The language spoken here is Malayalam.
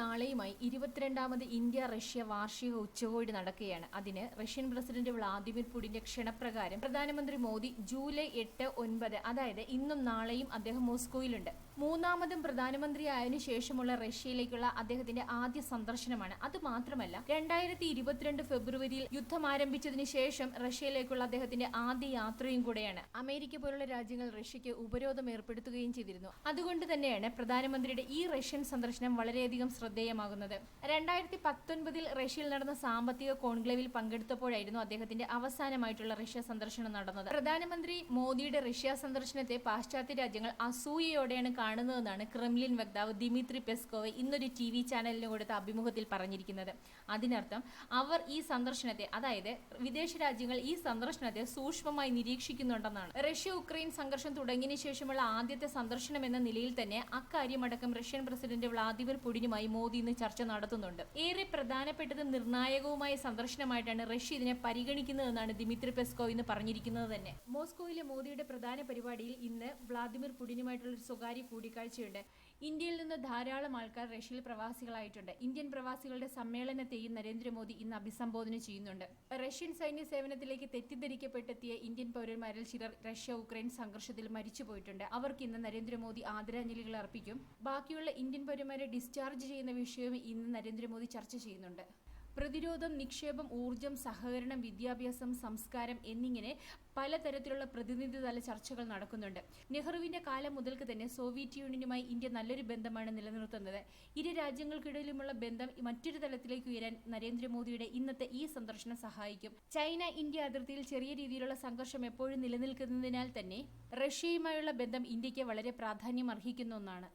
നാളെയുമായി ഇരുപത്തിരണ്ടാമത് ഇന്ത്യ റഷ്യ വാർഷിക ഉച്ചകോടി നടക്കുകയാണ്. അതിന് റഷ്യൻ പ്രസിഡന്റ് വ്ളാദിമിർ പുടിന്റെ ക്ഷണപ്രകാരം പ്രധാനമന്ത്രി മോദി ജൂലൈ എട്ട് ഒൻപത് അതായത് ഇന്നും നാളെയും അദ്ദേഹം മോസ്കോയിലുണ്ട്. മൂന്നാമതും പ്രധാനമന്ത്രിയായതിനു ശേഷമുള്ള റഷ്യയിലേക്കുള്ള അദ്ദേഹത്തിന്റെ ആദ്യ സന്ദർശനമാണ്. അത് മാത്രമല്ല രണ്ടായിരത്തി ഇരുപത്തിരണ്ട് ഫെബ്രുവരിയിൽ യുദ്ധം ആരംഭിച്ചതിന് ശേഷം റഷ്യയിലേക്കുള്ള അദ്ദേഹത്തിന്റെ ആദ്യ യാത്രയും കൂടെയാണ്. അമേരിക്ക പോലുള്ള രാജ്യങ്ങൾ റഷ്യയ്ക്ക് ഉപരോധം ഏർപ്പെടുത്തുകയും ചെയ്തിരുന്നു. അതുകൊണ്ട് തന്നെയാണ് പ്രധാനമന്ത്രിയുടെ ഈ റഷ്യൻ സന്ദർശനം വളരെയധികം ശ്രദ്ധേയമാകുന്നത്. രണ്ടായിരത്തി പത്തൊൻപതിൽ റഷ്യയിൽ നടന്ന സാമ്പത്തിക കോൺക്ലേവിൽ പങ്കെടുത്തപ്പോഴായിരുന്നു അദ്ദേഹത്തിന്റെ അവസാനമായിട്ടുള്ള റഷ്യ സന്ദർശനം നടന്നത്. പ്രധാനമന്ത്രി മോദിയുടെ റഷ്യ സന്ദർശനത്തെ പാശ്ചാത്യ രാജ്യങ്ങൾ അസൂയയോടെയാണ് കാണുന്നതെന്നാണ് ക്രെംലിൻ വക്താവ് ദിമിത്രി പെസ്കോവ് ഇന്നൊരു ടി വി ചാനലിന് കൊടുത്ത അഭിമുഖത്തിൽ പറഞ്ഞിരിക്കുന്നത്. അതിനർത്ഥം അവർ ഈ സന്ദർശനത്തെ അതായത് വിദേശ രാജ്യങ്ങൾ ഈ സന്ദർശനത്തെ സൂക്ഷ്മമായി നിരീക്ഷിക്കുന്നുണ്ടെന്നാണ്. റഷ്യ ഉക്രൈൻ സംഘർഷം തുടങ്ങിയതിനു ശേഷമുള്ള ആദ്യത്തെ സന്ദർശനം എന്ന നിലയിൽ തന്നെ അക്കാര്യമടക്കം റഷ്യൻ പ്രസിഡന്റ് വ്ളാദിമിർ പുടിനുമായി മോദി ഇന്ന് ചർച്ച നടത്തുന്നുണ്ട്. ഏറെ പ്രധാനപ്പെട്ടതും നിർണായകവുമായ സന്ദർശനമായിട്ടാണ് റഷ്യ ഇതിനെ പരിഗണിക്കുന്നതെന്നാണ് ദിമിത്രി പെസ്കോ ഇന്ന് പറഞ്ഞിരിക്കുന്നത് തന്നെ. മോസ്കോയിലെ മോദിയുടെ പ്രധാന പരിപാടിയിൽ ഇന്ന് വ്ളാദിമിർ പുടിനുമായിട്ടുള്ള ഒരു സ്വകാര്യ കൂടിക്കാഴ്ചയുണ്ട്. ഇന്ത്യയിൽ നിന്ന് ധാരാളം ആൾക്കാർ റഷ്യയിൽ പ്രവാസികളായിട്ടുണ്ട്. ഇന്ത്യൻ പ്രവാസികളുടെ സമ്മേളനത്തെയും നരേന്ദ്രമോദി ഇന്ന് അഭിസംബോധന ചെയ്യുന്നുണ്ട്. റഷ്യൻ സൈന്യ സേവനത്തിലേക്ക് തെറ്റിദ്ധരിക്കപ്പെട്ടെത്തിയ ഇന്ത്യൻ പൗരന്മാരിൽ ചിലർ റഷ്യ ഉക്രൈൻ സംഘർഷത്തിൽ മരിച്ചുപോയിട്ടുണ്ട്. അവർക്ക് ഇന്ന് നരേന്ദ്രമോദി ആദരാഞ്ജലികൾ അർപ്പിക്കും. ബാക്കിയുള്ള ഇന്ത്യൻ പൗരന്മാരെ ഡിസ്ചാർജ് ചെയ്യുന്ന വിഷയവും ഇന്ന് നരേന്ദ്രമോദി ചർച്ച ചെയ്യുന്നുണ്ട്. പ്രതിരോധം നിക്ഷേപം ഊർജം സഹകരണം വിദ്യാഭ്യാസം സംസ്കാരം എന്നിങ്ങനെ പലതരത്തിലുള്ള പ്രതിനിധിതല ചർച്ചകൾ നടക്കുന്നുണ്ട്. നെഹ്റുവിന്റെ കാലം മുതൽക്ക് തന്നെ സോവിയറ്റ് യൂണിയനുമായി ഇന്ത്യ നല്ലൊരു ബന്ധമാണ് നിലനിർത്തുന്നത്. ഇരു രാജ്യങ്ങൾക്കിടയിലുമുള്ള ബന്ധം മറ്റൊരു തലത്തിലേക്ക് ഉയരാൻ നരേന്ദ്രമോദിയുടെ ഇന്നത്തെ ഈ സന്ദർശനം സഹായിക്കും. ചൈന ഇന്ത്യ അതിർത്തിയിൽ ചെറിയ രീതിയിലുള്ള സംഘർഷം എപ്പോഴും നിലനിൽക്കുന്നതിനാൽ തന്നെ റഷ്യയുമായുള്ള ബന്ധം ഇന്ത്യയ്ക്ക് വളരെ പ്രാധാന്യം അർഹിക്കുന്ന ഒന്നാണ്.